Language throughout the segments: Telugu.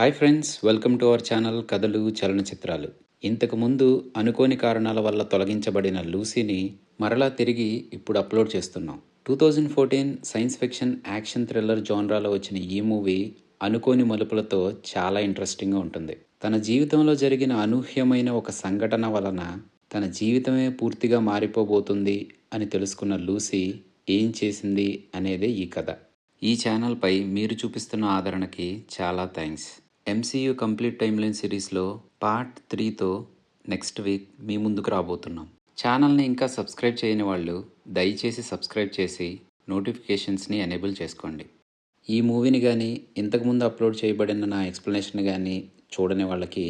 Hi friends welcome to our channel కథలు చలనచిత్రాలు. ఇంతకుముందు అనుకోని కారణాల వల్ల తొలగించబడిన లూసీని మరలా తిరిగి ఇప్పుడు అప్లోడ్ చేస్తున్నాం. Two thousand fourteen science fiction action thriller జోన్రాలో వచ్చిన ఈ మూవీ అనుకోని మలుపులతో చాలా ఇంట్రెస్టింగ్గా ఉంటుంది. తన జీవితంలో జరిగిన అనూహ్యమైన ఒక సంఘటన వలన తన జీవితమే పూర్తిగా మారిపోబోతుంది అని తెలుసుకున్న లూసీ ఏం చేసింది అనేదే ఈ కథ. ఈ ఛానల్పై మీరు చూపిస్తున్న ఆదరణకి చాలా థ్యాంక్స్. ఎంసీయూ కంప్లీట్ టైమ్లైన్ సిరీస్లో పార్ట్ త్రీతో నెక్స్ట్ వీక్ మీ ముందుకు రాబోతున్నాం. ఛానల్ని ఇంకా సబ్స్క్రైబ్ చేయని వాళ్ళు దయచేసి సబ్స్క్రైబ్ చేసి నోటిఫికేషన్స్ని ఎనేబుల్ చేసుకోండి. ఈ మూవీని కానీ ఇంతకుముందు అప్లోడ్ చేయబడిన నా ఎక్స్ప్లెనేషన్ కానీ చూడని వాళ్ళకి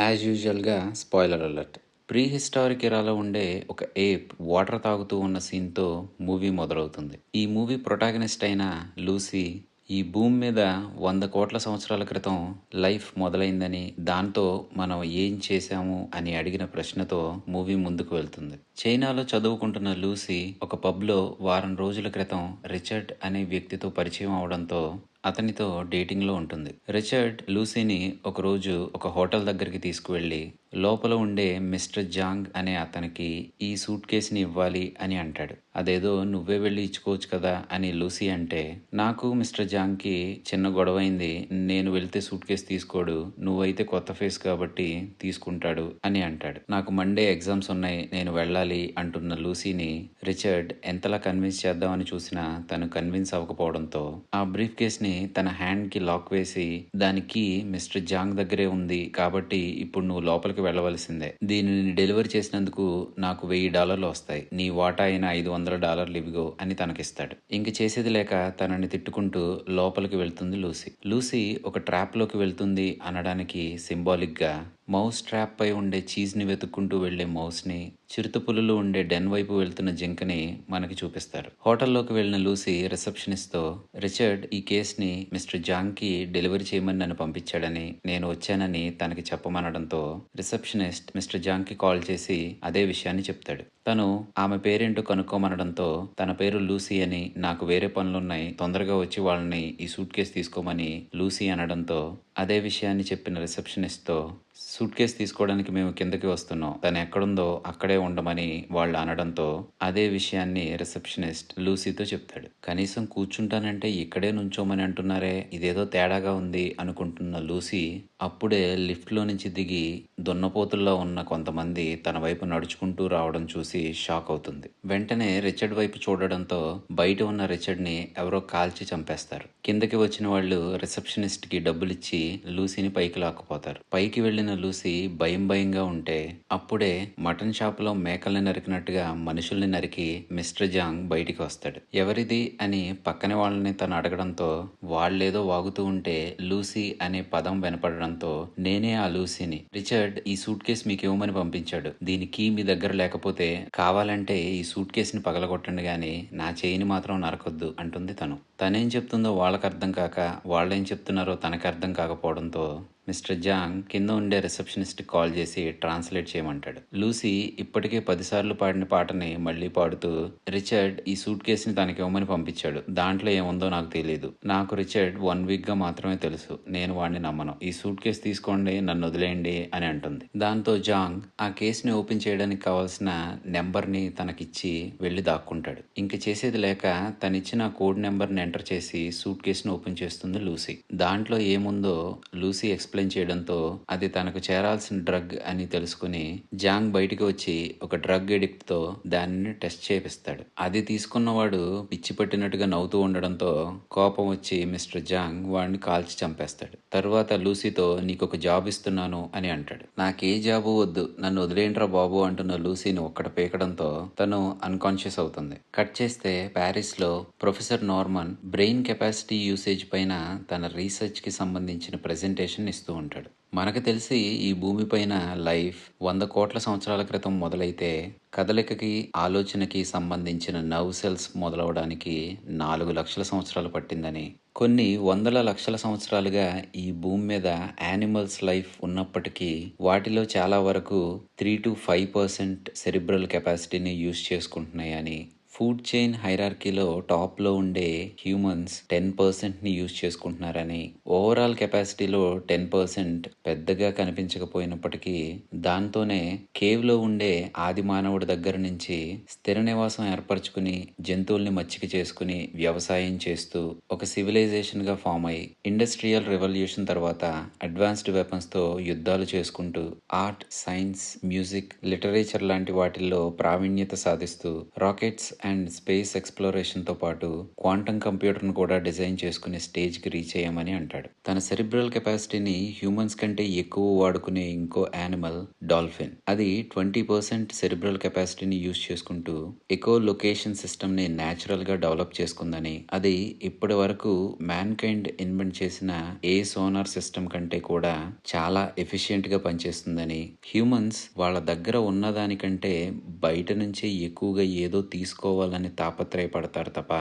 యాజ్ యూజువల్గా స్పాయిలర్ అలర్ట్. ప్రీ హిస్టారిక్ ఎరాలో ఉండే ఒక ఏప్ వాటర్ తాగుతూ ఉన్న సీన్తో మూవీ మొదలవుతుంది. ఈ మూవీ ప్రొటాగనిస్ట్ అయిన లూసీ ఈ భూమి మీద వంద కోట్ల సంవత్సరాల క్రితం లైఫ్ మొదలైందని దాంతో మనం ఏం చేశాము అని అడిగిన ప్రశ్నతో మూవీ ముందుకు వెళ్తుంది. చైనాలో చదువుకుంటున్న లూసీ ఒక పబ్లో వారం రోజుల క్రితం రిచర్డ్ అనే వ్యక్తితో పరిచయం అవడంతో అతనితో డేటింగ్లో ఉంటుంది. రిచర్డ్ లూసీని ఒకరోజు ఒక హోటల్ దగ్గరికి తీసుకువెళ్ళి లోపల ఉండే మిస్టర్ జాంగ్ అనే అతనికి ఈ సూట్ కేసుని ఇవ్వాలి అని అంటాడు. అదేదో నువ్వే వెళ్ళి ఇచ్చుకోవచ్చు కదా అని లూసీ అంటే నాకు మిస్టర్ జాంగ్కి చిన్న గొడవైంది నేను వెళ్తే సూట్ కేసు తీసుకోడు నువ్వైతే కొత్త ఫేస్ కాబట్టి తీసుకుంటాడు అని అంటాడు. నాకు మండే ఎగ్జామ్స్ ఉన్నాయి నేను వెళ్ళాలి అంటున్న లూసీని రిచర్డ్ ఎంతలా కన్విన్స్ చేద్దామని చూసినా తను కన్విన్స్ అవ్వకపోవడంతో ఆ బ్రీఫ్ కేస్ని తన హ్యాండ్కి లాక్ వేసి దానికి మిస్టర్ జాంగ్ దగ్గరే ఉంది కాబట్టి ఇప్పుడు నువ్వు లోపలికి వెళ్ళవలసిందే. దీనిని డెలివరీ చేసినందుకు నాకు వెయ్యి డాలర్లు వస్తాయి. నీ వాటా అయిన ఐదు వందల డాలర్లు ఇవిగో అని తనకిస్తాడు. ఇంక చేసేది లేక తనని తిట్టుకుంటూ లోపలికి వెళ్తుంది లూసీ. లూసీ ఒక ట్రాప్లోకి వెళ్తుంది అనడానికి సింబాలిక్గా మౌస్ ట్రాప్పై ఉండే చీజ్ని వెతుక్కుంటూ వెళ్ళే మౌస్ని చిరుతపులులు ఉండే డెన్ వైపు వెళ్తున్న జింకని మనకి చూపిస్తారు. హోటల్లోకి వెళ్ళిన లూసీ రిసెప్షనిస్ట్తో రిచర్డ్ ఈ కేస్ని మిస్టర్ జాంగ్కి డెలివరీ చేయమని నన్ను పంపించాడని నేను వచ్చానని తనకి చెప్పమనడంతో రిసెప్షనిస్ట్ మిస్టర్ జాంగ్కి కాల్ చేసి అదే విషయాన్ని చెప్తాడు. తను ఆమె పేరేంటో కనుక్కోమనడంతో తన పేరు లూసీ అని నాకు వేరే పనులున్నాయి తొందరగా వచ్చి వాళ్ళని ఈ సూట్ కేసు తీసుకోమని లూసీ అనడంతో అదే విషయాన్ని చెప్పిన రిసెప్షనిస్ట్తో సూట్ కేసు తీసుకోవడానికి మేము కిందకి వస్తున్నాం తను ఎక్కడుందో అక్కడే ఉండమని వాళ్ళు అనడంతో అదే విషయాన్ని రిసెప్షనిస్ట్ లూసీతో చెప్తాడు. కనీసం కూర్చుంటానంటే ఇక్కడే నుంచోమని అంటున్నారే ఇదేదో తేడాగా ఉంది అనుకుంటున్న లూసీ అప్పుడే లిఫ్ట్లో నుంచి దిగి దున్నపోతుల్లో ఉన్న కొంతమంది తన వైపు నడుచుకుంటూ రావడం చూసి షాక్ అవుతుంది. వెంటనే రిచర్డ్ వైపు చూడడంతో బయట ఉన్న రిచర్డ్ని ఎవరో కాల్చి చంపేస్తారు. కిందకి వచ్చిన వాళ్ళు రిసెప్షనిస్ట్కి డబ్బులిచ్చి లూసీని పైకి లాక్కుపోతారు. పైకి వెళ్ళిన లూసీ భయం భయంగా ఉంటే అప్పుడే మటన్ షాప్లో మేకల్ని నరికినట్టుగా మనుషుల్ని నరికి మిస్టర్ జాంగ్ బయటికి వస్తాడు. ఎవరిది అని పక్కన వాళ్ళని తను అడగడంతో వాళ్ళేదో వాగుతూ ఉంటే లూసీ అనే పదం వినపడడంతో నేనే ఆ లూసీని. రిచర్డ్ ఈ సూట్ కేసు మీకు ఇవ్వమని పంపించాడు. దీనికి మీ దగ్గర లేకపోతే కావాలంటే ఈ సూట్ కేసుని పగలగొట్టండి గాని నా చేయిని మాత్రం నరకొద్దు అంటుంది తను. తనేం చెప్తుందో వాళ్ళకి అర్థం కాక వాళ్ళేం చెప్తున్నారో తనకి అర్థం కాకపోవడంతో మిస్టర్ జాంగ్ కింద ఉండే రిసెప్షనిస్ట్ కాల్ చేసి ట్రాన్స్లేట్ చేయమంటాడు. లూసీ ఇప్పటికే పదిసార్లు పాడిన పాటని మళ్ళీ పాడుతూ రిచర్డ్ ఈ సూట్ కేసుని తనకి ఇవ్వమని పంపించాడు. దాంట్లో ఏముందో నాకు తెలియదు నాకు రిచర్డ్ వన్ వీక్గా మాత్రమే తెలుసు. నేను వాడిని నమ్మను. ఈ సూట్ కేసు తీసుకోండి నన్ను వదిలేయండి అని అంటుంది. దాంతో జాంగ్ ఆ కేసుని ఓపెన్ చేయడానికి కావాల్సిన నెంబర్ని తనకిచ్చి వెళ్ళి దాక్కుంటాడు. ఇంక చేసేది లేక తనిచ్చిన కోడ్ నెంబర్ని ఎంటర్ చేసి సూట్ కేసుని ఓపెన్ చేస్తుంది లూసీ. దాంట్లో ఏముందో లూసీ ఎక్స్ప్లెయిన్ చేయడంతో అది తనకు చేరాల్సిన డ్రగ్ అని తెలుసుకుని జాంగ్ బయటికి వచ్చి ఒక డ్రగ్ ఎడిక్ట్తో దానిని టెస్ట్ చేపిస్తాడు. అది తీసుకున్నవాడు పిచ్చి పట్టినట్టుగా నవ్వుతూ ఉండడంతో కోపం వచ్చి మిస్టర్ జాంగ్ వాడిని కాల్చి చంపేస్తాడు. తర్వాత లూసీతో నీకు ఒక జాబ్ ఇస్తున్నాను అని అంటాడు. నాకే జాబు వద్దు. నన్ను వదిలేంట్రా బాబు అంటున్న లూసీని ఒక్కడ పీకడంతో తను అన్కాన్షియస్ అవుతుంది. కట్ చేస్తే ప్యారిస్లో professor Norman brain capacity usage పైన తన రీసెర్చ్కి సంబంధించిన ప్రెజెంటేషన్ ఇస్తూ ఉంటాడు. మనకు తెలిసి ఈ భూమిపైన లైఫ్ వంద కోట్ల సంవత్సరాల క్రితం మొదలైతే కదలికకి ఆలోచనకి సంబంధించిన నర్వ్ సెల్స్ మొదలవడానికి నాలుగు లక్షల సంవత్సరాలు పట్టిందని కొన్ని వందల లక్షల సంవత్సరాలుగా ఈ భూమి మీద యానిమల్స్ లైఫ్ ఉన్నప్పటికీ వాటిలో చాలా వరకు three to five percent cerebral కెపాసిటీని యూజ్ చేసుకుంటున్నాయని ఫుడ్ చైన్ హైరార్కీలో టాప్లో ఉండే హ్యూమన్స్ టెన్ పర్సెంట్ని యూజ్ చేసుకుంటున్నారని ఓవరాల్ కెపాసిటీలో టెన్ పర్సెంట్ పెద్దగా కనిపించకపోయినప్పటికీ దాంతోనే కేవ్లో ఉండే ఆది మానవుడి దగ్గర నుంచి స్థిర నివాసం ఏర్పరచుకుని జంతువుల్ని మచ్చిక చేసుకుని వ్యవసాయం చేస్తూ ఒక సివిలైజేషన్గా ఫామ్ అయి ఇండస్ట్రియల్ రెవల్యూషన్ తర్వాత అడ్వాన్స్డ్ వెపన్స్తో యుద్ధాలు చేసుకుంటూ ఆర్ట్ సైన్స్ మ్యూజిక్ లిటరేచర్ లాంటి వాటిల్లో ప్రావీణ్యత సాధిస్తూ రాకెట్స్ అండ్ అండ్ స్పేస్ ఎక్స్ప్లోరేషన్తో పాటు క్వాంటమ్ కంప్యూటర్ను కూడా డిజైన్ చేసుకునే స్టేజ్కి రీచ్ అయ్యామని అంటాడు. తన సెరిబ్రల్ కెపాసిటీని హ్యూమన్స్ కంటే ఎక్కువ వాడుకునే ఇంకో యానిమల్ డాల్ఫిన్. అది ట్వంటీ పర్సెంట్ సెరిబ్రల్ కెపాసిటీని యూజ్ చేసుకుంటూ ఎకో లొకేషన్ సిస్టమ్ని న్యాచురల్గా డెవలప్ చేసుకుందని అది ఇప్పటి వరకు మ్యాన్ కైండ్ ఇన్వెంట్ చేసిన ఏ సోనార్ సిస్టమ్ కంటే కూడా చాలా ఎఫిషియెంట్గా పనిచేస్తుందని హ్యూమన్స్ వాళ్ళ దగ్గర ఉన్నదానికంటే బయట నుంచే ఎక్కువగా ఏదో తీసుకోవాలని తాపత్రయపడతారు తప్ప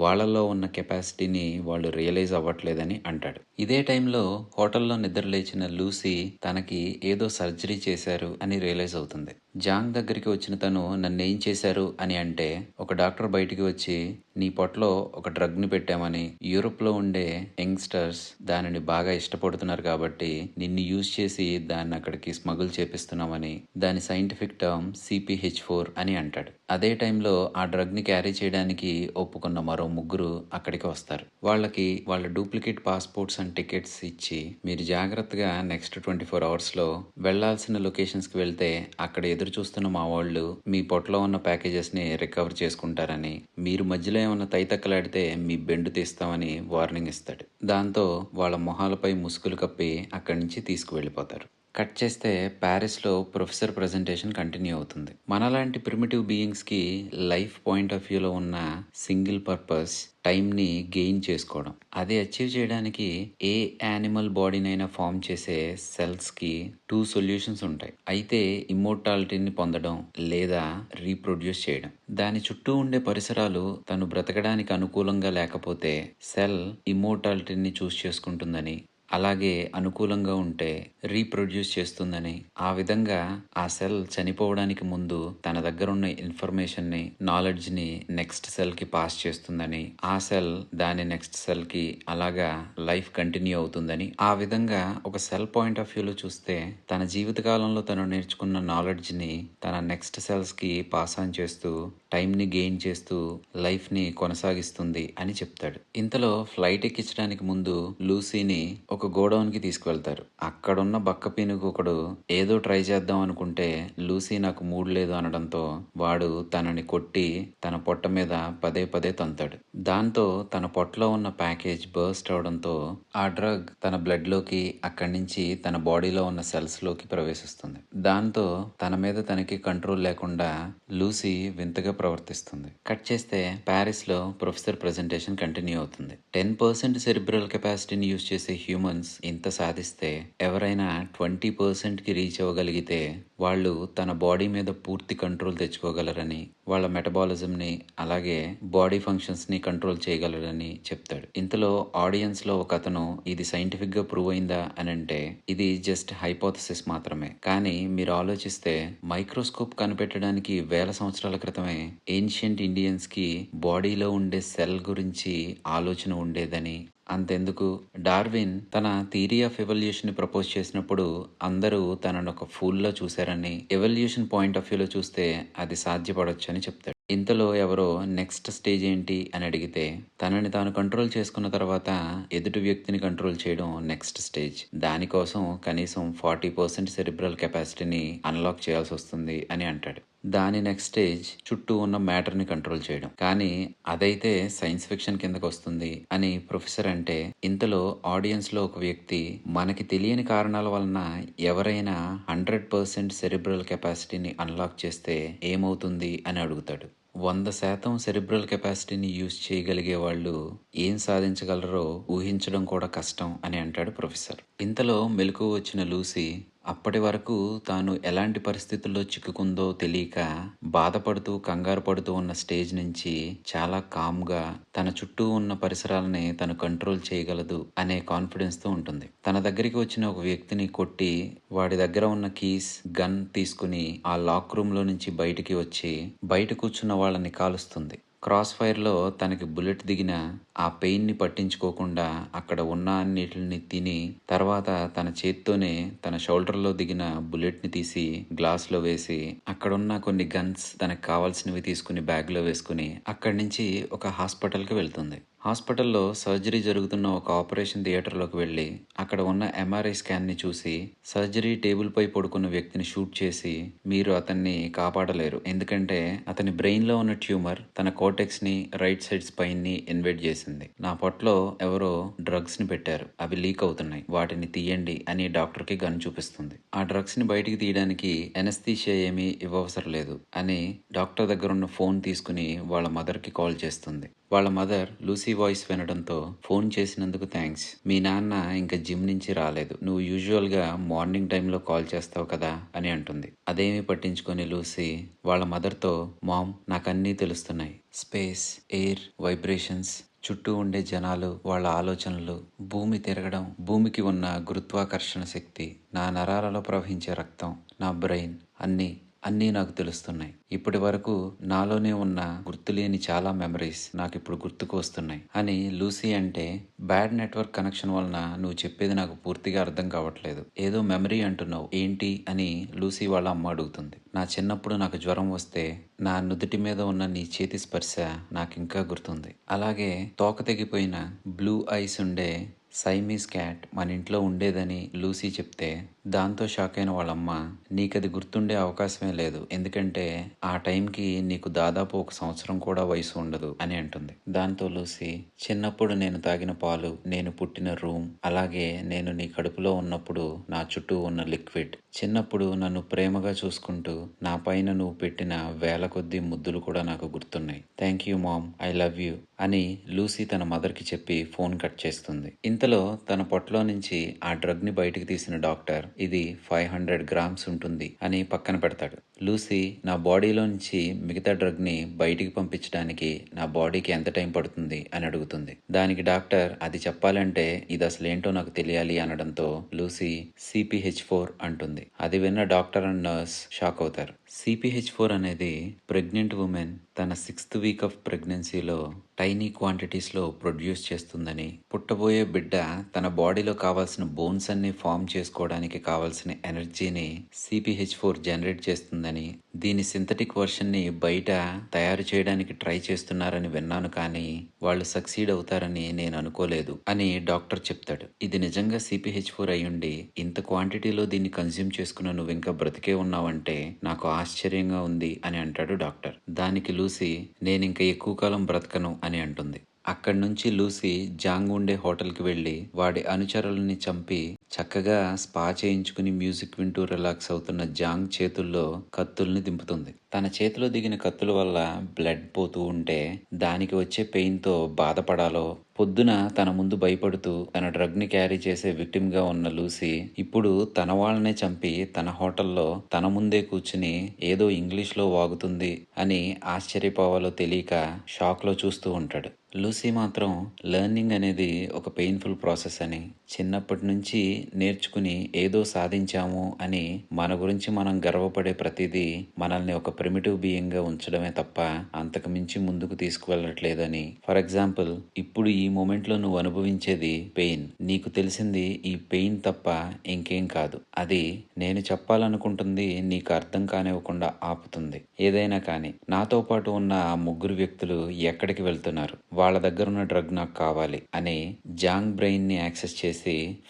వాళ్ళలో ఉన్న కెపాసిటీని వాళ్ళు రియలైజ్ అవ్వట్లేదని అంటాడు. ఇదే టైంలో హోటల్లో నిద్ర లేచిన లూసీ తనకి ఏదో సర్జరీ చేశారు అని రియలైజ్ అవుతుంది. జాంగ్ దగ్గరికి వచ్చిన తను నన్ను ఏం చేశారు అని అంటే ఒక డాక్టర్ బయటికి వచ్చి నీ పొట్టలో ఒక డ్రగ్ని పెట్టామని. యూరోప్లో ఉండే యంగ్స్టర్స్ దానిని బాగా ఇష్టపడుతున్నారు కాబట్టి నిన్ను యూజ్ చేసి దాన్ని అక్కడికి స్మగుల్ చేపిస్తున్నామని. దాని సైంటిఫిక్ టర్మ్ సిపిహెచ్ ఫోర్ అని అంటాడు. అదే టైంలో ఆ డ్రగ్ని క్యారీ చేయడానికి ఒప్పుకున్న మరో ముగ్గురు అక్కడికి వస్తారు. వాళ్ళకి వాళ్ళ డూప్లికేట్ పాస్పోర్ట్స్ అండ్ టికెట్స్ ఇచ్చి మీరు జాగ్రత్తగా నెక్స్ట్ ట్వంటీ ఫోర్ అవర్స్లో వెళ్ళాల్సిన లొకేషన్స్కి వెళ్తే అక్కడ ఎదురు చూస్తున్న మా వాళ్ళు మీ పొట్టలో ఉన్న ప్యాకేజెస్ని రికవర్ చేసుకుంటారని మీరు మధ్యలో ఏమైనా తైతక్కలాడితే మీ బెండు తీస్తామని వార్నింగ్ ఇస్తాడు. దాంతో వాళ్ళ మొహాలపై ముసుగులు కప్పి అక్కడి నుంచి తీసుకువెళ్ళిపోతారు. కట్ చేస్తే ప్యారిస్లో ప్రొఫెసర్ ప్రజెంటేషన్ కంటిన్యూ అవుతుంది. మనలాంటి ప్రిమిటివ్ బీయింగ్స్కి లైఫ్ పాయింట్ ఆఫ్ వ్యూలో ఉన్న సింగిల్ పర్పస్ టైంని గెయిన్ చేసుకోవడం. అది అచీవ్ చేయడానికి ఏ యానిమల్ బాడీనైనా ఫామ్ చేసే సెల్స్కి టూ సొల్యూషన్స్ ఉంటాయి. అయితే ఇమ్మోర్టాలిటీని పొందడం లేదా రీప్రొడ్యూస్ చేయడం. దాని చుట్టూ ఉండే పరిసరాలు తను బ్రతకడానికి అనుకూలంగా లేకపోతే సెల్ ఇమ్మోర్టాలిటీని చూస్ చేసుకుంటుందని అలాగే అనుకూలంగా ఉంటే రీప్రొడ్యూస్ చేస్తుందని. ఆ విధంగా ఆ సెల్ చనిపోవడానికి ముందు తన దగ్గర ఉన్న ఇన్ఫర్మేషన్ని నాలెడ్జ్ని నెక్స్ట్ సెల్కి పాస్ చేస్తుందని ఆ సెల్ దాని నెక్స్ట్ సెల్కి అలాగా లైఫ్ కంటిన్యూ అవుతుందని. ఆ విధంగా ఒక సెల్ పాయింట్ ఆఫ్ వ్యూలో చూస్తే తన జీవితకాలంలో తను నేర్చుకున్న నాలెడ్జ్ని తన నెక్స్ట్ సెల్స్కి పాస్ ఆన్ చేస్తూ టైంని గెయిన్ చేస్తూ లైఫ్ని కొనసాగిస్తుంది అని చెప్తాడు. ఇంతలో ఫ్లైట్ ఎక్కించడానికి ముందు లూసీని ఒక ఒక గోడౌన్కి తీసుకువెళ్తారు. అక్కడున్న బక్క పీనుగు ఒకడు ఏదో ట్రై చేద్దాం అనుకుంటే లూసీ నాకు మూడ్ లేదు అనడంతో వాడు తనని కొట్టి తన పొట్ట మీద పదే పదే తంతాడు. దాంతో తన పొట్టలో ఉన్న ప్యాకేజ్ బర్స్ట్ అవడంతో ఆ డ్రగ్ తన బ్లడ్లోకి అక్కడి నుంచి తన బాడీలో ఉన్న సెల్స్లోకి ప్రవేశిస్తుంది. దాంతో తన మీద తనకి కంట్రోల్ లేకుండా లూసీ వింతగా ప్రవర్తిస్తుంది. కట్ చేస్తే ప్యారిస్లో ప్రొఫెసర్ ప్రెజెంటేషన్ కంటిన్యూ అవుతుంది. టెన్ పర్సెంట్ సెరిబ్రల్ కెపాసిటీని యూజ్ చేసే హ్యూమన్స్ ఇంత సాధిస్తే ఎవరైనా ట్వంటీ పర్సెంట్కి రీచ్ అవ్వగలిగితే వాళ్ళు తన బాడీ మీద పూర్తి కంట్రోల్ తెచ్చుకోగలరని వాళ్ళ మెటబాలిజంని అలాగే బాడీ ఫంక్షన్స్ని కంట్రోల్ చేయగలరని చెప్తాడు. ఇంతలో ఆడియన్స్లో ఒక అతను ఇది సైంటిఫిక్గా ప్రూవ్ అయిందా? అని అంటే ఇది జస్ట్ హైపోథసిస్ మాత్రమే. కానీ మీరు ఆలోచిస్తే మైక్రోస్కోప్ కనిపెట్టడానికి వేల సంవత్సరాల క్రితమే ఏన్షియంట్ ఇండియన్స్కి బాడీలో ఉండే సెల్ గురించి ఆలోచన ఉండేదని అంతెందుకు? డార్విన్ తన థీరీ ఆఫ్ ఎవల్యూషన్ ప్రపోజ్ చేసినప్పుడు అందరూ తనను ఒక ఫూల్లో చూశారని ఎవల్యూషన్ పాయింట్ ఆఫ్ వ్యూలో చూస్తే అది సాధ్యపడొచ్చు అని చెప్తాడు. ఇంతలో ఎవరో నెక్స్ట్ స్టేజ్ ఏంటి అని అడిగితే తనని తాను కంట్రోల్ చేసుకున్న తర్వాత ఎదుటి వ్యక్తిని కంట్రోల్ చేయడం నెక్స్ట్ స్టేజ్. దానికోసం కనీసం ఫార్టీ పర్సెంట్ సెరిబ్రల్ కెపాసిటీని అన్లాక్ చేయాల్సి వస్తుంది అని అంటాడు. దాని నెక్స్ట్ స్టేజ్ చుట్టూ ఉన్న మ్యాటర్ని కంట్రోల్ చేయడం. కానీ అదైతే సైన్స్ ఫిక్షన్ కిందకు వస్తుంది అని ప్రొఫెసర్ అంటే ఇంతలో ఆడియన్స్లో ఒక వ్యక్తి మనకి తెలియని కారణాల వలన ఎవరైనా హండ్రెడ్ పర్సెంట్ సెరిబ్రల్ కెపాసిటీని అన్లాక్ చేస్తే ఏమవుతుంది అని అడుగుతాడు. వంద శాతం సెరిబ్రల్ కెపాసిటీని యూజ్ చేయగలిగే వాళ్ళు ఏం సాధించగలరో ఊహించడం కూడా కష్టం అని అంటాడు ప్రొఫెసర్ ఇంతలో మెలకు వచ్చిన లూసీ అప్పటి వరకు తాను ఎలాంటి పరిస్థితుల్లో చిక్కుకుందో తెలియక బాధపడుతూ కంగారు పడుతూ ఉన్న స్టేజ్ నుంచి చాలా కామ్గా తన చుట్టూ ఉన్న పరిసరాలని తను కంట్రోల్ చేయగలదు అనే కాన్ఫిడెన్స్తో ఉంటుంది. తన దగ్గరికి వచ్చిన ఒక వ్యక్తిని కొట్టి వాడి దగ్గర ఉన్న కీస్ గన్ తీసుకుని ఆ లాక్ రూమ్లో నుంచి బయటికి వచ్చి బయట కూర్చున్న వాళ్ళని కాలుస్తుంది. క్రాస్ ఫైర్లో తనకి బుల్లెట్ దిగిన ఆ పెయిన్ని పట్టించుకోకుండా అక్కడ ఉన్న అన్నిటిని తిని తర్వాత తన చేత్తోనే తన షోల్డర్లో దిగిన బుల్లెట్ని తీసి గ్లాస్లో వేసి అక్కడున్న కొన్ని గన్స్ తనకు కావాల్సినవి తీసుకుని బ్యాగ్లో వేసుకుని అక్కడి నుంచి ఒక హాస్పిటల్కి వెళ్తుంది. హాస్పిటల్లో సర్జరీ జరుగుతున్న ఒక ఆపరేషన్ థియేటర్లోకి వెళ్ళి అక్కడ ఉన్న ఎంఆర్ఐ స్కాన్ని చూసి సర్జరీ టేబుల్పై పడుకున్న వ్యక్తిని షూట్ చేసి మీరు అతన్ని కాపాడలేరు. ఎందుకంటే అతని బ్రెయిన్లో ఉన్న ట్యూమర్ తన కోటెక్స్ని రైట్ సైడ్ స్పైన్ని ఇన్వైట్ చేసింది. నా పొట్లో ఎవరో డ్రగ్స్ని పెట్టారు. అవి లీక్ అవుతున్నాయి. వాటిని తీయండి అని డాక్టర్కి గన్ చూపిస్తుంది. ఆ డ్రగ్స్ని బయటికి తీయడానికి ఎనస్థీషియా ఏమీ ఇవ్వవసరం లేదు అని డాక్టర్ దగ్గరున్న ఫోన్ తీసుకుని వాళ్ళ మదర్కి కాల్ చేస్తుంది. వాళ్ళ మదర్ లూసీ వాయిస్ వినడంతో ఫోన్ చేసినందుకు థ్యాంక్స్ మీ నాన్న ఇంకా జిమ్ నుంచి రాలేదు. నువ్వు యూజువల్గా మార్నింగ్ టైంలో కాల్ చేస్తావు కదా అని అంటుంది. అదేమీ పట్టించుకొని లూసీ వాళ్ళ మదర్తో మామ్ నాకన్నీ తెలుస్తున్నాయి. స్పేస్ ఎయిర్ వైబ్రేషన్స్ చుట్టూ ఉండే జనాలు వాళ్ళ ఆలోచనలు భూమి తిరగడం భూమికి ఉన్న గురుత్వాకర్షణ శక్తి నా నరాలలో ప్రవహించే రక్తం నా బ్రెయిన్ అన్నీ అన్నీ నాకు తెలుస్తున్నాయి. ఇప్పటి వరకు నాలోనే ఉన్న గుర్తులేని చాలా మెమరీస్ నాకు ఇప్పుడు గుర్తుకు వస్తున్నాయి. అని లూసీ అంటే బ్యాడ్ నెట్వర్క్ కనెక్షన్ వలన నువ్వు చెప్పేది నాకు పూర్తిగా అర్థం కావట్లేదు. ఏదో మెమరీ అంటున్నావు. ఏంటి? అని లూసీ వాళ్ళ అమ్మ అడుగుతుంది. నా చిన్నప్పుడు నాకు జ్వరం వస్తే నా నుదుటి మీద ఉన్న నీ చేతి స్పర్శ నాకు ఇంకా గుర్తుంది. అలాగే తోక తెగిపోయిన బ్లూ ఐస్ ఉండే సైమీస్ క్యాట్ మన ఇంట్లో ఉండేదని లూసీ చెప్తే దాంతో షాక్ అయిన వాళ్ళమ్మ నీకది గుర్తుండే అవకాశమే లేదు. ఎందుకంటే ఆ టైంకి నీకు దాదాపు ఒక సంవత్సరం కూడా వయసు ఉండదు అని అంటుంది. దాంతో లూసి చిన్నప్పుడు నేను తాగిన పాలు నేను పుట్టిన రూమ్ అలాగే నేను నీ కడుపులో ఉన్నప్పుడు నా చుట్టూ ఉన్న లిక్విడ్. చిన్నప్పుడు నన్ను ప్రేమగా చూసుకుంటూ నా పైన నువ్వు పెట్టిన వేల కొద్దీ ముద్దులు కూడా నాకు గుర్తున్నాయి. Thank you mom I love you అని లూసీ తన మదర్కి చెప్పి ఫోన్ కట్ చేస్తుంది. ఇంతలో తన పొట్టలో నుంచి ఆ డ్రగ్ని బయటికి తీసిన డాక్టర్ ఇది ఫైవ్ హండ్రెడ్ గ్రామ్స్ ఉంటుంది అని పక్కన పెడతాడు. లూసీ నా బాడీలో నుంచి మిగతా డ్రగ్ని బయటికి పంపించడానికి నా బాడీకి ఎంత టైం పడుతుంది అని అడుగుతుంది. దానికి డాక్టర్ అది చెప్పాలంటే ఇది అసలు ఏంటో నాకు తెలియాలి అనడంతో లూసీ సిపిహెచ్ ఫోర్ అంటుంది. అది విన్న డాక్టర్ అండ్ నర్స్ షాక్ అవుతారు. సిపిహెచ్ ఫోర్ అనేది ప్రెగ్నెంట్ ఉమెన్ తన సిక్స్త్ వీక్ ఆఫ్ ప్రెగ్నెన్సీలో టైనీ క్వాంటిటీస్లో ప్రొడ్యూస్ చేస్తుందని పుట్టబోయే బిడ్డ తన బాడీలో కావాల్సిన బోన్స్ అన్ని ఫామ్ చేసుకోవడానికి కావాల్సిన ఎనర్జీని సిపిహెచ్ ఫోర్ జనరేట్ చేస్తుందని దీని సింథటిక్ వర్షన్ని బయట తయారు చేయడానికి ట్రై చేస్తున్నారని విన్నాను కానీ వాళ్ళు సక్సీడ్ అవుతారని నేను అనుకోలేదు అని డాక్టర్ చెప్తాడు. ఇది నిజంగా సిపిహెచ్ ఫోర్ అయ్యుండి ఇంత క్వాంటిటీలో దీన్ని కన్జ్యూమ్ చేసుకున్న నువ్వు ఇంకా బ్రతికే ఉన్నావంటే నాకు ఆశ్చర్యంగా ఉంది అని అంటాడు డాక్టర్. దానికి లూసి నేను ఇంకా ఎక్కువ కాలం బ్రతకను అని అంటుంది. అక్కడి నుంచి లూసీ జాంగ్ ఉండే హోటల్కి వెళ్ళి వాడి అనుచరులని చంపి చక్కగా స్పా చేయించుకుని మ్యూజిక్ వింటూ రిలాక్స్ అవుతున్న జాంగ్ చేతుల్లో కత్తుల్ని దింపుతుంది. తన చేతిలో దిగిన కత్తుల వల్ల బ్లడ్ పోతూ ఉంటే దానికి వచ్చే పెయిన్తో బాధపడాలో పొద్దున తన ముందు భయపడుతూ తన డ్రగ్ని క్యారీ చేసే విక్టిమ్గా ఉన్న లూసీ ఇప్పుడు తన వాళ్ళనే చంపి తన హోటల్లో తన ముందే కూర్చుని ఏదో ఇంగ్లీష్లో వాగుతుంది అని ఆశ్చర్యపోవాలో తెలియక షాక్లో చూస్తూ ఉంటాడు. లూసీ మాత్రం లెర్నింగ్ అనేది ఒక పెయిన్ఫుల్ ప్రాసెస్ అని చిన్నప్పటి నుంచి నేర్చుకుని ఏదో సాధించాము అని మన గురించి మనం గర్వపడే ప్రతిదీ మనల్ని ఒక ప్రిమిటివ్ బీయింగ్గా ఉంచడమే తప్ప అంతకు మించి ముందుకు తీసుకువెళ్ళట్లేదని. ఫర్ ఎగ్జాంపుల్ ఇప్పుడు ఈ మూమెంట్లో నువ్వు అనుభవించేది పెయిన్ నీకు తెలిసింది ఈ పెయిన్ తప్ప ఇంకేం కాదు. అది నేను చెప్పాలనుకుంటుంది నీకు అర్థం కానివ్వకుండా ఆపుతుంది. ఏదైనా కానీ నాతో పాటు ఉన్న ఆ ముగ్గురు వ్యక్తులు ఎక్కడికి వెళ్తున్నారు? వాళ్ళ దగ్గర ఉన్న డ్రగ్ నాకు కావాలి అని జాంగ్ బ్రెయిన్ని యాక్సెస్ చేసి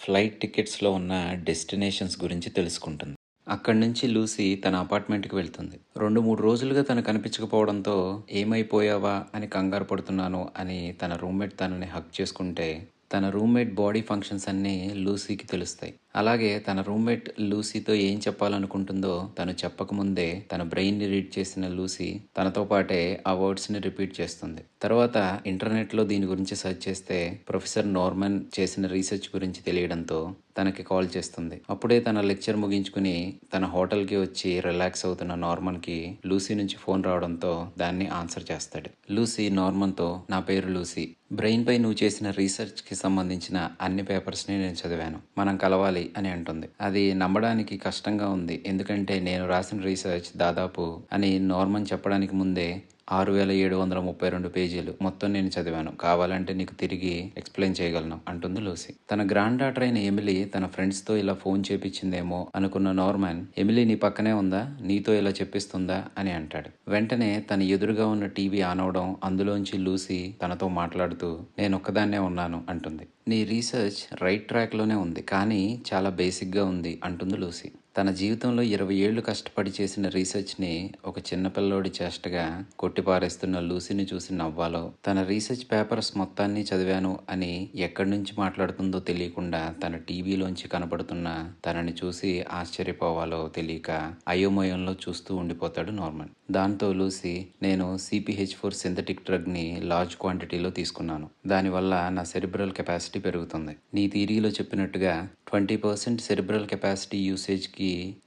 ఫ్లైట్ టికెట్స్లో ఉన్న డెస్టినేషన్స్ గురించి తెలుసుకుంటుంది. అక్కడి నుంచి లూసీ తన అపార్ట్మెంట్కి వెళ్తుంది. రెండు మూడు రోజులుగా తను కనిపించకపోవడంతో ఏమైపోయావా అని కంగారు పడుతున్నాను అని తన రూమ్మేట్ తనని హక్ చేసుకుంటే తన రూమ్మేట్ బాడీ ఫంక్షన్స్ అన్నీ లూసీకి తెలుస్తాయి. అలాగే తన రూమ్మేట్ లూసీతో ఏం చెప్పాలనుకుంటుందో తను చెప్పకముందే తన బ్రెయిన్ని రీడ్ చేసిన లూసీ తనతో పాటే ఆ వర్డ్స్ని రిపీట్ చేస్తుంది. తర్వాత ఇంటర్నెట్లో దీని గురించి సెర్చ్ చేస్తే ప్రొఫెసర్ నార్మన్ చేసిన రీసెర్చ్ గురించి తెలియడంతో తనకి కాల్ చేస్తుంది. అప్పుడే తన లెక్చర్ ముగించుకుని తన హోటల్కి వచ్చి రిలాక్స్ అవుతున్న నార్మన్కి లూసీ నుంచి ఫోన్ రావడంతో దాన్ని ఆన్సర్ చేస్తాడు. లూసీ నార్మన్తో నా పేరు లూసీ. బ్రెయిన్పై నువ్వు చేసిన రీసెర్చ్కి సంబంధించిన అన్ని పేపర్స్ని నేను చదివాను. మనం కలవాలి. అని అంటుంది. అది నమ్మడానికి కష్టంగా ఉంది. ఎందుకంటే నేను రాసిన రీసెర్చ్ దాదాపు అని నార్మన్ చెప్పడానికి ముందే ఆరు వేల ఏడు వందల ముప్పై రెండు పేజీలు. మొత్తం నేను చదివాను. కావాలంటే నీకు తిరిగి ఎక్స్ప్లెయిన్ చేయగలను అంటుంది లూసీ. తన గ్రాండ్ డాటర్ అయిన ఎమిలీ తన ఫ్రెండ్స్తో ఇలా ఫోన్ చేపించిందేమో అనుకున్న నార్మన్ ఎమిలీ నీ పక్కనే ఉందా? నీతో ఇలా చెప్పిస్తుందా? అని అంటాడు. వెంటనే తన ఎదురుగా ఉన్న టీవీ ఆన్ అవడం అందులోంచి లూసీ తనతో మాట్లాడుతూ నేను ఒక్కదాన్నే ఉన్నాను అంటుంది. నీ రీసెర్చ్ రైట్ ట్రాక్లోనే ఉంది కానీ చాలా బేసిక్గా ఉంది అంటుంది లూసీ. తన జీవితంలో ఇరవై ఏళ్ళు కష్టపడి చేసిన రీసెర్చ్ని ఒక చిన్నపిల్లోడి చేష్టగా కొట్టిపారేస్తున్న లూసీని చూసి నవ్వాలో తన రీసెర్చ్ పేపర్స్ మొత్తాన్ని చదివాను అని ఎక్కడి నుంచి మాట్లాడుతుందో తెలియకుండా తన టీవీలోంచి కనబడుతున్న తనని చూసి ఆశ్చర్యపోవాలో తెలియక అయోమయంలో చూస్తూ ఉండిపోతాడు నార్మన్. దాంతో లూసీ నేను సిపిహెచ్ ఫోర్ సింథటిక్ డ్రగ్ని లార్జ్ క్వాంటిటీలో తీసుకున్నాను. దానివల్ల నా సెరిబ్రల్ కెపాసిటీ పెరుగుతుంది. నీ థీరీలో చెప్పినట్టుగా ట్వంటీ పర్సెంట్ సెరిబ్రల్ కెపాసిటీ యూసేజ్కి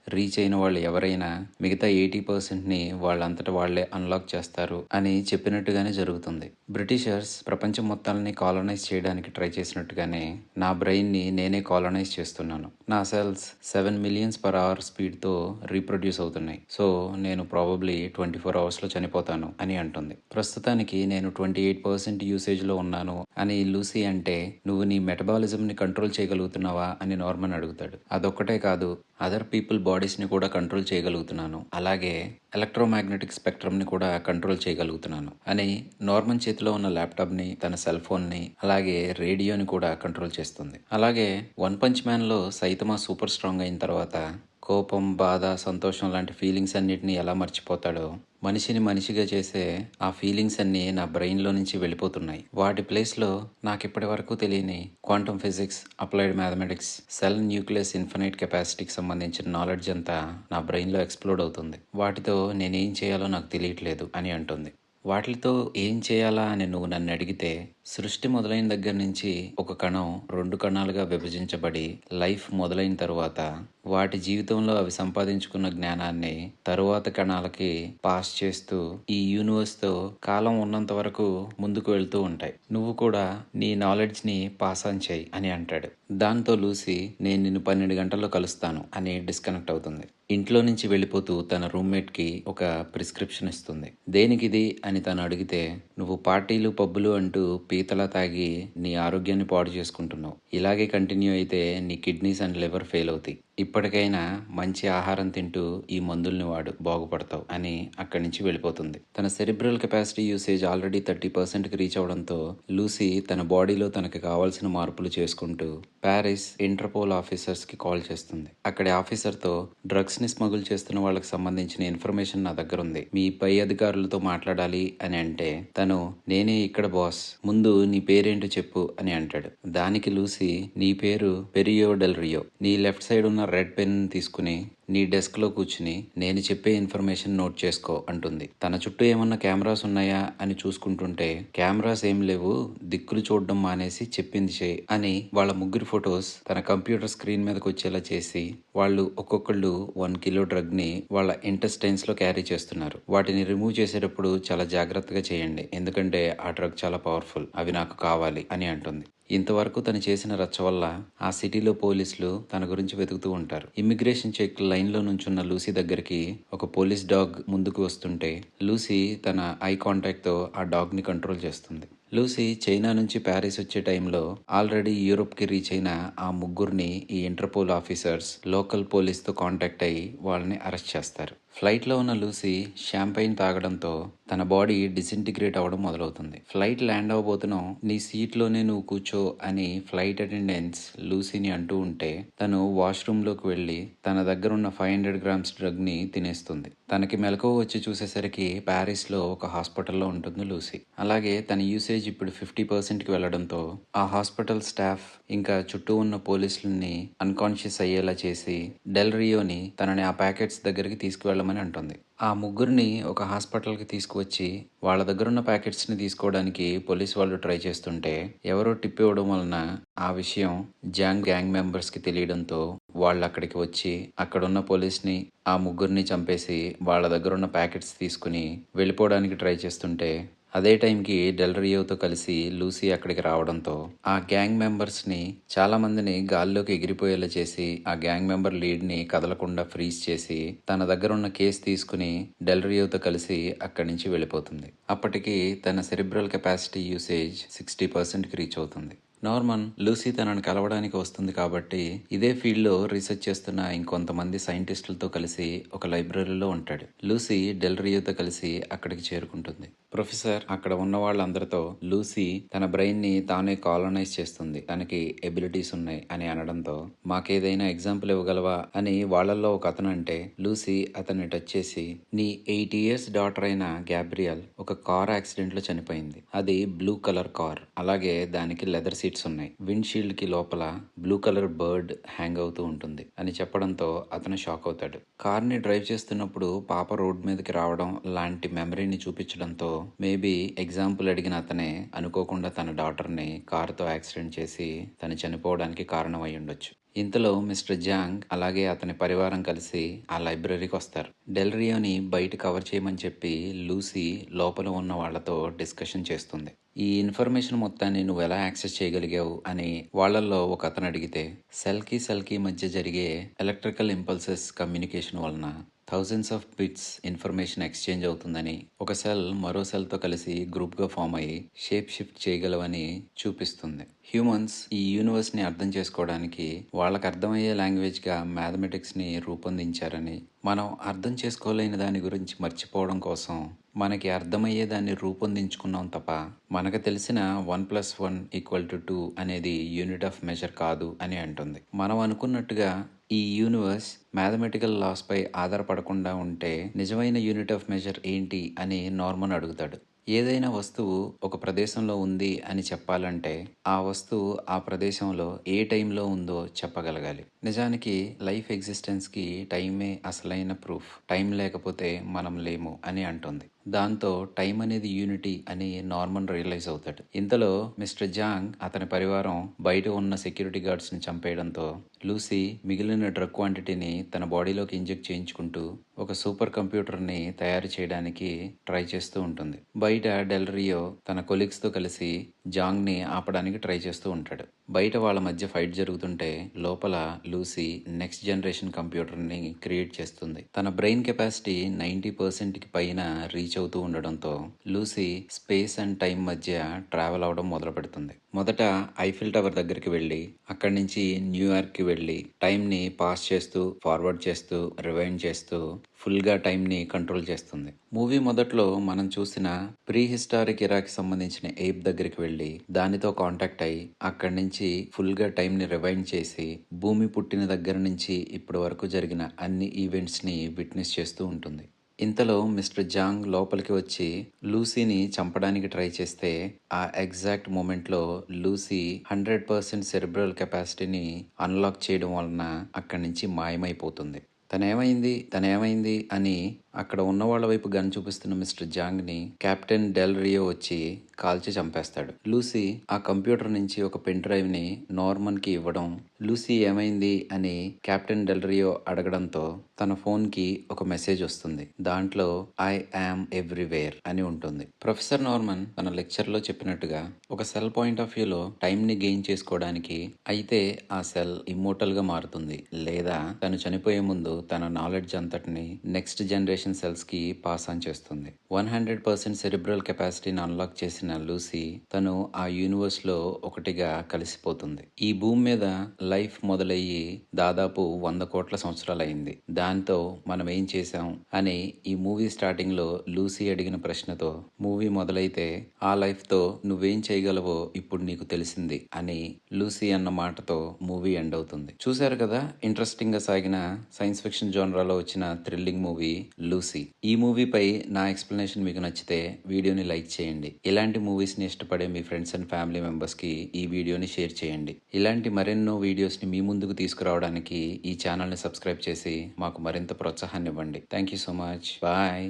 రీచ్ అయిన వాళ్ళు ఎవరైనా మిగతా ఎయిటీ పర్సెంట్ని వాళ్ళంతట వాళ్ళే అన్లాక్ చేస్తారు అని చెప్పినట్టుగానే జరుగుతుంది. బ్రిటిషర్స్ ప్రపంచం మొత్తాన్ని కాలనైజ్ చేయడానికి ట్రై చేసినట్టుగానే నా బ్రెయిన్ని నేనే కాలనైజ్ చేస్తున్నాను. నా cells seven millions per hour స్పీడ్తో రీప్రొడ్యూస్ అవుతున్నాయి. సో నేను ప్రాబబ్లీ ట్వంటీ ఫోర్ అవర్స్లో చనిపోతాను అని అంటుంది. ప్రస్తుతానికి నేను ట్వంటీ ఎయిట్ పర్సెంట్ యూసేజ్లో ఉన్నాను అని లూసీ అంటే నువ్వు నీ మెటబాలిజంని కంట్రోల్ చేయగలుగుతున్నావా? అని నార్మన్ అడుగుతాడు. అదొక్కటే కాదు అదర్ పీపుల్ బాడీస్ని కూడా కంట్రోల్ చేయగలుగుతున్నాను. అలాగే ఎలక్ట్రోమాగ్నెటిక్ స్పెక్ట్రమ్ని కూడా కంట్రోల్ చేయగలుగుతున్నాను. అని నార్మన్ చేతిలో ఉన్న ల్యాప్టాప్ని తన సెల్ ఫోన్ని అలాగే రేడియోని కూడా కంట్రోల్ చేస్తుంది. అలాగే వన్ పంచ్ మ్యాన్లో సైతమా సూపర్ స్ట్రాంగ్ అయిన తర్వాత కోపం బాధ సంతోషం లాంటి ఫీలింగ్స్ అన్నిటిని ఎలా మర్చిపోతాడో మనిషిని మనిషిగా చేసే ఆ ఫీలింగ్స్ అన్నీ నా బ్రెయిన్లో నుంచి వెళ్ళిపోతున్నాయి. వాటి ప్లేస్లో నాకు ఇప్పటి వరకు తెలియని quantum physics applied mathematics cell nucleus infinite కెపాసిటీకి సంబంధించిన నాలెడ్జ్ అంతా నా బ్రెయిన్లో ఎక్స్ప్లోడ్ అవుతుంది. వాటితో నేనేం చేయాలో నాకు తెలియట్లేదు అని అంటుంది. వాటితో ఏం చేయాలా అని నువ్వు నన్ను అడిగితే సృష్టి మొదలైన దగ్గర నుంచి ఒక కణం రెండు కణాలుగా విభజించబడి లైఫ్ మొదలైన తరువాత వాటి జీవితంలో అవి సంపాదించుకున్న జ్ఞానాన్ని తరువాత కణాలకి పాస్ చేస్తూ ఈ యూనివర్స్తో కాలం ఉన్నంత వరకు ముందుకు వెళ్తూ ఉంటాయి. నువ్వు కూడా నీ నాలెడ్జ్ని పాస్ ఆన్ చేయి అని అంటాడు. దాంతో లూసి నేను నిన్ను పన్నెండు గంటల్లో కలుస్తాను అని డిస్కనెక్ట్ అవుతుంది. ఇంట్లో నుంచి వెళ్ళిపోతూ తన రూమ్మేట్కి ఒక ప్రిస్క్రిప్షన్ ఇస్తుంది. దేనికిది అని తను అడిగితే నువ్వు పార్టీలు పబ్బులు అంటూ పీతలా తాగి నీ ఆరోగ్యాన్ని పాడు చేసుకుంటున్నావు. ఇలాగే కంటిన్యూ అయితే నీ కిడ్నీస్ అండ్ లివర్ ఫెయిల్ అవుతాయి. ఇప్పటికైనా మంచి ఆహారం తింటూ ఈ మందుల్ని వాడు బాగుపడతావు అని అక్కడి నుంచి వెళ్ళిపోతుంది. తన cerebral capacity usage already thirty పర్సెంట్కి రీచ్ అవడంతో లూసీ తన బాడీలో తనకు కావాల్సిన మార్పులు చేసుకుంటూ ప్యారిస్ ఇంటర్పోల్ ఆఫీసర్స్కి కాల్ చేస్తుంది. అక్కడి ఆఫీసర్తో డ్రగ్స్ని స్మగుల్ చేస్తున్న వాళ్ళకి సంబంధించిన ఇన్ఫర్మేషన్ నా దగ్గర ఉంది. మీ పై అధికారులతో మాట్లాడాలి అని అంటే తను నేనే ఇక్కడ బాస్. ముందు నీ పేరేంటో చెప్పు అని అంటాడు. దానికి లూసీ నీ పేరు పెరియో డెల్ రియో. నీ లెఫ్ట్ సైడ్ ఉన్న రెడ్ పెన్ తీసుకుని నీ డెస్క్లో కూర్చుని నేను చెప్పే ఇన్ఫర్మేషన్ నోట్ చేసుకో అంటుంది. తన చుట్టూ ఏమన్నా కెమెరాస్ ఉన్నాయా అని చూసుకుంటుంటే కెమెరాస్ ఏం లేవు దిక్కులు చూడడం మానేసి చెప్పింది చేయి అని వాళ్ళ ముగ్గురు ఫొటోస్ తన కంప్యూటర్ స్క్రీన్ మీదకి వచ్చేలా చేసి వాళ్ళు ఒక్కొక్కళ్ళు వన్ కిలో డ్రగ్ని వాళ్ళ ఇంటెస్టైన్స్లో క్యారీ చేస్తున్నారు. వాటిని రిమూవ్ చేసేటప్పుడు చాలా జాగ్రత్తగా చేయండి ఎందుకంటే ఆ డ్రగ్ చాలా పవర్ఫుల్ అవి నాకు కావాలి అని అంటుంది. ఇంతవరకు తను చేసిన రచ్చ వల్ల ఆ సిటీలో పోలీసులు తన గురించి వెతుకుతూ ఉంటారు. ఇమ్మిగ్రేషన్ చెక్ లైన్లో నుంచున్న లూసీ దగ్గరికి ఒక పోలీస్ డాగ్ ముందుకు వస్తుంటే లూసీ తన ఐ కాంటాక్ట్తో ఆ డాగ్ని కంట్రోల్ చేస్తుంది. లూసీ చైనా నుంచి ప్యారిస్ వచ్చే టైంలో ఆల్రెడీ యూరోప్కి రీచ్ అయిన ఆ ముగ్గురిని ఈ ఇంటర్పోల్ ఆఫీసర్స్ లోకల్ పోలీస్తో కాంటాక్ట్ అయ్యి వాళ్ళని అరెస్ట్ చేస్తారు. ఫ్లైట్లో ఉన్న లూసీ షాంపైన్ తాగడంతో తన బాడీ డిసింటిగ్రేట్ అవ్వడం మొదలవుతుంది. ఫ్లైట్ ల్యాండ్ అవ్వబోతున్నావు నీ సీట్లోనే నువ్వు కూర్చో అని ఫ్లైట్ అటెండెన్స్ లూసీని అంటూ ఉంటే తను వాష్రూమ్లోకి వెళ్ళి తన దగ్గర ఉన్న ఫైవ్ హండ్రెడ్ గ్రామ్స్ డ్రగ్ని తినేస్తుంది. తనకి మెలకువ వచ్చి చూసేసరికి ప్యారిస్లో ఒక హాస్పిటల్లో ఉంటుంది లూసీ. అలాగే తన యూసేజ్ ఇప్పుడు ఫిఫ్టీ పర్సెంట్కి వెళ్ళడంతో ఆ హాస్పిటల్ స్టాఫ్ ఇంకా చుట్టూ ఉన్న పోలీసులని అన్కాన్షియస్ అయ్యేలా చేసి డెల్ రియోని తనని ఆ ప్యాకెట్స్ దగ్గరికి అని అంటుంది. ఆ ముగ్గురిని ఒక హాస్పిటల్కి తీసుకువచ్చి వాళ్ళ దగ్గర ఉన్న ప్యాకెట్స్ని తీసుకోవడానికి పోలీస్ వాళ్ళు ట్రై చేస్తుంటే ఎవరో టిప్ ఇవ్వడం వలన ఆ విషయం జాంగ్ గ్యాంగ్ మెంబర్స్కి తెలియడంతో వాళ్ళు అక్కడికి వచ్చి అక్కడున్న పోలీస్ని ఆ ముగ్గురిని చంపేసి వాళ్ళ దగ్గర ఉన్న ప్యాకెట్స్ తీసుకుని వెళ్ళిపోవడానికి ట్రై చేస్తుంటే అదే టైంకి డెల్ రియోతో కలిసి లూసీ అక్కడికి రావడంతో ఆ గ్యాంగ్ మెంబర్స్ని చాలా మందిని గాల్లోకి ఎగిరిపోయేలా చేసి ఆ గ్యాంగ్ మెంబర్ లీడ్ని కదలకుండా ఫ్రీజ్ చేసి తన దగ్గర ఉన్న కేసు తీసుకుని డెల్ రియోతో కలిసి అక్కడి నుంచి వెళ్ళిపోతుంది. అప్పటికి తన సెరిబ్రల్ కెపాసిటీ యూసేజ్ సిక్స్టీ పర్సెంట్కి రీచ్ అవుతుంది. నార్మన్ లూసీ తనను కలవడానికి వస్తుంది కాబట్టి ఇదే ఫీల్డ్లో రీసెర్చ్ చేస్తున్న ఇంకొంతమంది సైంటిస్టులతో కలిసి ఒక లైబ్రరీలో ఉంటాడు. లూసీ డెల్ రియోతో కలిసి అక్కడికి చేరుకుంటుంది. ప్రొఫెసర్ అక్కడ ఉన్న వాళ్ళందరితో లూసీ తన బ్రెయిన్ని తానే కాలనైజ్ చేస్తుంది. తనకి ఎబిలిటీస్ ఉన్నాయి అని అనడంతో మాకేదైనా ఎగ్జాంపుల్ ఇవ్వగలవా అని వాళ్ళల్లో ఒక అతను అంటే లూసీ అతన్ని టచ్ చేసి నీ ఎయిట్ ఇయర్స్ డాటర్ అయిన గ్యాబ్రియల్ ఒక కార్ యాక్సిడెంట్లో చనిపోయింది. అది బ్లూ కలర్ కార్. అలాగే దానికి లెదర్ సీట్స్ ఉన్నాయి. విండ్ షీల్డ్కి లోపల బ్లూ కలర్ బర్డ్ హ్యాంగ్ అవుతూ ఉంటుంది అని చెప్పడంతో అతను షాక్ అవుతాడు. కార్ని డ్రైవ్ చేస్తున్నప్పుడు పాప రోడ్ మీదకి రావడం లాంటి మెమరీని చూపించడంతో మేబీ ఎగ్జాంపుల్ అడిగిన అతనే అనుకోకుండా తన డాటర్ని కారుతో యాక్సిడెంట్ చేసి తను చనిపోవడానికి కారణం అయి ఉండొచ్చు. ఇంతలో మిస్టర్ జాంగ్ అలాగే అతని పరివారం కలిసి ఆ లైబ్రరీకి వస్తారు. డెల్రియోని బయట కవర్ చేయమని చెప్పి లూసీ లోపల ఉన్న వాళ్ళతో డిస్కషన్ చేస్తుంది. ఈ ఇన్ఫర్మేషన్ మొత్తాన్ని నువ్వు ఎలా యాక్సెస్ చేయగలిగావు అని వాళ్ళల్లో ఒక అతను అడిగితే సెల్కి సెల్కి మధ్య జరిగే ఎలక్ట్రికల్ ఇంపల్సెస్ కమ్యూనికేషన్ వలన thousands of bits information exchange అవుతుందని ఒక సెల్ మరో సెల్తో కలిసి గ్రూప్గా ఫామ్ అయ్యి షేప్ షిఫ్ట్ చేయగలవని చూపిస్తుంది. హ్యూమన్స్ ఈ యూనివర్స్ని అర్థం చేసుకోవడానికి వాళ్ళకి అర్థమయ్యే లాంగ్వేజ్గా మ్యాథమెటిక్స్ని రూపొందించారని మనం అర్థం చేసుకోలేని దాని గురించి మర్చిపోవడం కోసం మనకి అర్థమయ్యే దాన్ని రూపొందించుకున్నాం తప్ప మనకు తెలిసిన one plus one equal to two అనేది యూనిట్ ఆఫ్ మెజర్ కాదు అని అంటుంది. మనం అనుకున్నట్టుగా ఈ యూనివర్స్ మ్యాథమెటికల్ లాస్ పై ఆధారపడకుండా ఉంటే నిజమైన యూనిట్ ఆఫ్ మెజర్ ఏంటి అని నార్మన్ అడుగుతాడు. ఏదైనా వస్తువు ఒక ప్రదేశంలో ఉంది అని చెప్పాలంటే ఆ వస్తువు ఆ ప్రదేశంలో ఏ టైంలో ఉందో చెప్పగలగాలి. నిజానికి లైఫ్ ఎగ్జిస్టెన్స్కి టైమే అసలైన ప్రూఫ్. టైం లేకపోతే మనం లేము అని అంటుంది. దాంతో టైం అనేది యూనిటీ అని నార్మన్ రియలైజ్ అవుతాడు. ఇంతలో మిస్టర్ జాంగ్ అతని పరివారం బయట ఉన్న సెక్యూరిటీ గార్డ్స్ని చంపేయడంతో లూసీ మిగిలిన డ్రగ్ క్వాంటిటీని తన బాడీలోకి ఇంజెక్ట్ చేయించుకుంటూ ఒక సూపర్ కంప్యూటర్ని తయారు చేయడానికి ట్రై చేస్తూ ఉంటుంది. బయట డెల్ రియో తన కొలీగ్స్తో కలిసి జాంగ్ని ఆపడానికి ట్రై చేస్తూ ఉంటాడు. బయట వాళ్ళ మధ్య ఫైట్ జరుగుతుంటే లోపల లూసీ నెక్స్ట్ జనరేషన్ కంప్యూటర్ని క్రియేట్ చేస్తుంది. తన బ్రెయిన్ కెపాసిటీ నైంటీ పర్సెంట్కి పైన రీచ్ అవుతూ ఉండడంతో లూసీ స్పేస్ అండ్ టైం మధ్య ట్రావెల్ అవడం మొదలు పెడుతుంది మొదట ఐఫిల్ టవర్ దగ్గరికి వెళ్ళి అక్కడి నుంచి న్యూయార్క్కి వెళ్ళి టైంని పాస్ చేస్తూ ఫార్వర్డ్ చేస్తూ రివైండ్ చేస్తూ ఫుల్గా టైంని కంట్రోల్ చేస్తుంది. మూవీ మొదట్లో మనం చూసిన ప్రీ హిస్టారిక్ ఇరాకి సంబంధించిన ఎయిప్ దగ్గరికి వెళ్ళి దానితో కాంటాక్ట్ అయ్యి అక్కడి నుంచి ఫుల్గా టైంని రివైండ్ చేసి భూమి పుట్టిన దగ్గర నుంచి ఇప్పటి వరకు జరిగిన అన్ని ఈవెంట్స్ని విట్నెస్ చేస్తూ ఉంటుంది. ఇంతలో మిస్టర్ జాంగ్ లోపలికి వచ్చి లూసీని చంపడానికి ట్రై చేస్తే ఆ ఎగ్జాక్ట్ మూమెంట్లో లూసీ హండ్రెడ్ పర్సెంట్ సెరిబ్రల్ కెపాసిటీని అన్లాక్ చేయడం వలన అక్కడి నుంచి మాయమైపోతుంది. తనేమైంది తనేమైంది అని అక్కడ ఉన్న వాళ్ళ వైపు గన్ చూపిస్తున్న మిస్టర్ జాంగ్ని కెప్టెన్ డెల్ రియో వచ్చి కాల్చి చంపేస్తాడు. లూసీ ఆ కంప్యూటర్ నుంచి ఒక పెన్ డ్రైవ్ని నార్మన్కి ఇవ్వడం లూసీ ఏమైంది అని కెప్టెన్ డెల్రియో అడగడంతో తన ఫోన్కి ఒక మెసేజ్ వస్తుంది. దాంట్లో ఐ యామ్ ఎవ్రీవేర్ అని ఉంటుంది. ప్రొఫెసర్ నార్మన్ తన లెక్చర్లో చెప్పినట్టుగా ఒక సెల్ పాయింట్ ఆఫ్ వ్యూలో టైం ని గెయిన్ చేసుకోవడానికి అయితే ఆ సెల్ ఇమ్మోటల్గా మారుతుంది. లేదా తను చనిపోయే ముందు తన నాలెడ్జ్ అంతటిని నెక్స్ట్ జనరేషన్ సెల్స్కి పాస్ ఆన్ చేస్తుంది. వన్ హండ్రెడ్ పర్సెంట్ సెరిబ్రల్ కెపాసిటీని అన్లాక్ చేసిన చేసిన లూసీ తను ఆ యూనివర్స్లో ఒకటిగా కలిసిపోతుంది. ఈ భూమి మీద లైఫ్ మొదలయ్యి దాదాపు వంద కోట్ల సంవత్సరాలైంది దాంతో మనం ఏం చేశాం అని ఈ మూవీ స్టార్టింగ్లో లూసీ అడిగిన ప్రశ్నతో మూవీ మొదలైతే ఆ లైఫ్తో నువ్వేం చేయగలవో ఇప్పుడు నీకు తెలిసింది అని లూసీ అన్న మాటతో మూవీ ఎండ్ అవుతుంది చూశారు కదా ఇంట్రెస్టింగ్గా సాగిన సైన్స్ ఫిక్షన్ జోనరాలో వచ్చిన థ్రిల్లింగ్ మూవీ లూసీ. ఈ మూవీపై నా ఎక్స్ప్లెనేషన్ మీకు నచ్చితే వీడియోని లైక్ చేయండి. ఇలాంటి ఇలాంటి మూవీస్ని ఇష్టపడే మీ ఫ్రెండ్స్ అండ్ ఫ్యామిలీ మెంబర్స్కి ఈ వీడియోని షేర్ చేయండి. ఇలాంటి మరెన్నో వీడియోస్ని మీ ముందుకు తీసుకురావడానికి ఈ ఛానల్ని సబ్స్క్రైబ్ చేసి మాకు మరింత ప్రోత్సాహాన్ని ఇవ్వండి. Thank you so much. Bye.